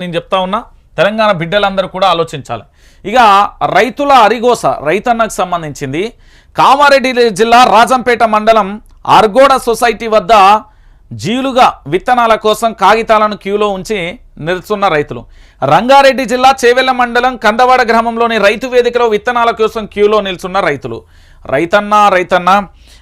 నేను చెప్తా ఉన్నా తెలంగాణ బిడ్డలందరూ కూడా ఆలోచించాలి. ఇక రైతుల అరిగోస రైతన్నకు సంబంధించింది కామారెడ్డి జిల్లా రాజంపేట మండలం ఆర్గోడ సొసైటీ వద్ద జీలుగా విత్తనాల కోసం కాగితాలను క్యూలో ఉంచి నిలుస్తున్న రైతులు. రంగారెడ్డి జిల్లా చేవెళ్ళ మండలం కందవాడ గ్రామంలోని రైతు వేదికలో విత్తనాల కోసం క్యూలో నిల్చున్న రైతులు. రైతన్న రైతన్న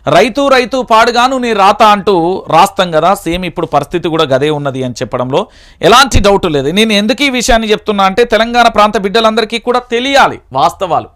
రైతు రైతు పాడుగాను నీ రాత అంటూ రాస్తాం కదా. సేమ్ ఇప్పుడు పరిస్థితి కూడా గదే ఉన్నది అని చెప్పడంలో ఎలాంటి డౌట్ లేదు. నేను ఎందుకు ఈ విషయాన్ని చెప్తున్నా అంటే తెలంగాణ ప్రాంత బిడ్డలందరికీ కూడా తెలియాలి వాస్తవాలు.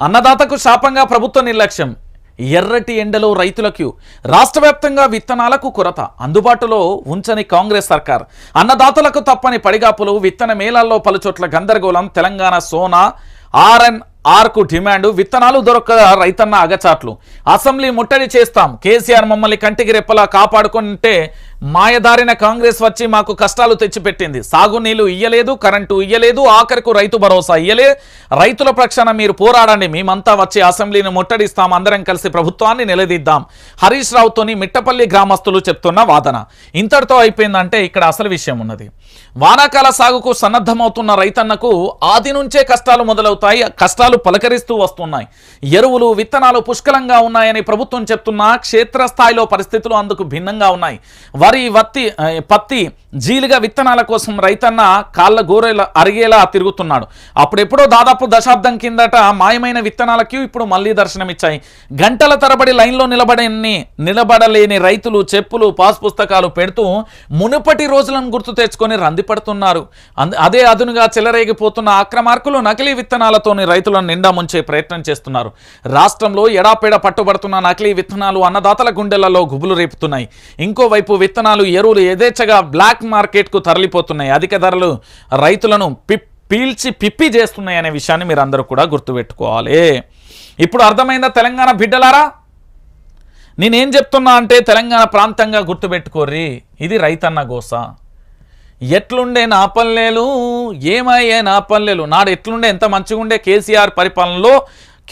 అన్నదాతకు శాపంగా ప్రభుత్వ నిర్లక్ష్యం. ఎర్రటి ఎండలో రైతులకు రాష్ట్ర వ్యాప్తంగా విత్తనాలకు కొరత. అందుబాటులో ఉంచని కాంగ్రెస్ సర్కార్. అన్నదాతలకు తప్పని పడిగాపులు. విత్తన మేళాల్లో పలుచోట్ల గందరగోళం. తెలంగాణ సోనా ఆర్ఎన్ ఆర్కు డిమాండ్ విత్తనాలు దొరక రైతన్న అగచాట్లు. అసెంబ్లీ ముట్టడి చేస్తాం. కేసీఆర్ మమ్మల్ని కంటికి రెప్పలా కాపాడుకుంటే మాయదారిన కాంగ్రెస్ వచ్చి మాకు కష్టాలు తెచ్చిపెట్టింది. సాగునీళ్ళు ఇయ్యలేదు కరెంటు ఇయ్యలేదు ఆఖరికు రైతు భరోసా ఇయ్యలే. రైతుల పక్షాన మీరు పోరాడండి మేమంతా వచ్చి అసెంబ్లీని ముట్టడిస్తాం అందరం కలిసి ప్రభుత్వాన్ని నిలదీద్దాం. హరీష్ రావుతోని మిట్టపల్లి గ్రామస్తులు చెప్తున్న వాదన. ఇంతటితో అయిపోయిందంటే ఇక్కడ అసలు విషయం ఉన్నది. వానాకాల సాగుకు సన్నద్ధమవుతున్న రైతన్నకు ఆది నుంచే కష్టాలు మొదలవుతాయి కష్టాలు పలకరిస్తూ వస్తున్నాయి. ఎరువులు విత్తనాలు పుష్కలంగా ఉన్నాయని ప్రభుత్వం చెప్తున్నా క్షేత్రస్థాయిలో పరిస్థితులు అందుకు భిన్నంగా ఉన్నాయి. వారి వత్తి పత్తి జీలుగా విత్తనాల కోసం రైతన్న కాళ్ళ గోరెల అరిగేలా తిరుగుతున్నాడు. అప్పుడెప్పుడో దాదాపు దశాబ్దం కిందట మాయమైన విత్తనాలకి ఇప్పుడు మళ్ళీ దర్శనమిచ్చాయి. గంటల తరబడి లైన్లో నిలబడని నిలబడలేని రైతులు చెప్పులు పాస్ పుస్తకాలు పెడుతూ మునుపటి రోజులను గుర్తు తెచ్చుకొని రందిపడుతున్నారు అదే అదునుగా చెలరేగిపోతున్న అక్రమార్కులు నకిలీ విత్తనాలతోని రైతులను నిండా ముంచే ప్రయత్నం చేస్తున్నారు. రాష్ట్రంలో ఎడాపెడ పట్టుబడుతున్న నకిలీ విత్తనాలు అన్నదాతల గుండెలలో గుబులు రేపుతున్నాయి. ఇంకోవైపు విత్తనాలు విత్తనాలు ఎరువులు యథేచ్ఛగా బ్లాక్ మార్కెట్కు తరలిపోతున్నాయి. అధిక ధరలు రైతులను పిప్ పీల్చి పిప్పి చేస్తున్నాయి అనే విషయాన్ని మీరు అందరూ కూడా గుర్తుపెట్టుకోవాలి. ఇప్పుడు అర్థమైందా తెలంగాణ బిడ్డలారా? నేనేం చెప్తున్నా అంటే తెలంగాణ ప్రాంతంగా గుర్తుపెట్టుకోర్రి. ఇది రైతన్న గోస. ఎట్లుండే నా పల్లెలు ఏమయ్యే నా పల్లెలు నాడు ఎట్లుండే ఎంత మంచిగా ఉండే కేసీఆర్ పరిపాలనలో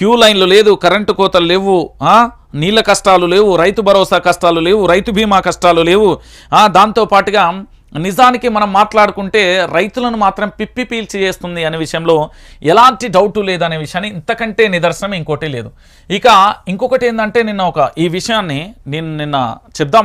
క్యూ లైన్లు లేదు కరెంటు కోతలు లేవు నీళ్ళ కష్టాలు లేవు రైతు భరోసా కష్టాలు లేవు రైతు బీమా కష్టాలు లేవు. దాంతోపాటుగా దాంతో పాటుగా నిజానికి మనం మాట్లాడుకుంటే రైతులను మాత్రం పిప్పి పీల్చి చేస్తుంది అనే విషయంలో ఎలాంటి డౌటు లేదనే విషయాన్ని ఇంతకంటే నిదర్శనం ఇంకోటి లేదు. ఇక ఇంకొకటి ఏంటంటే నిన్న ఒక ఈ విషయాన్ని నేను నిన్న చెప్దాం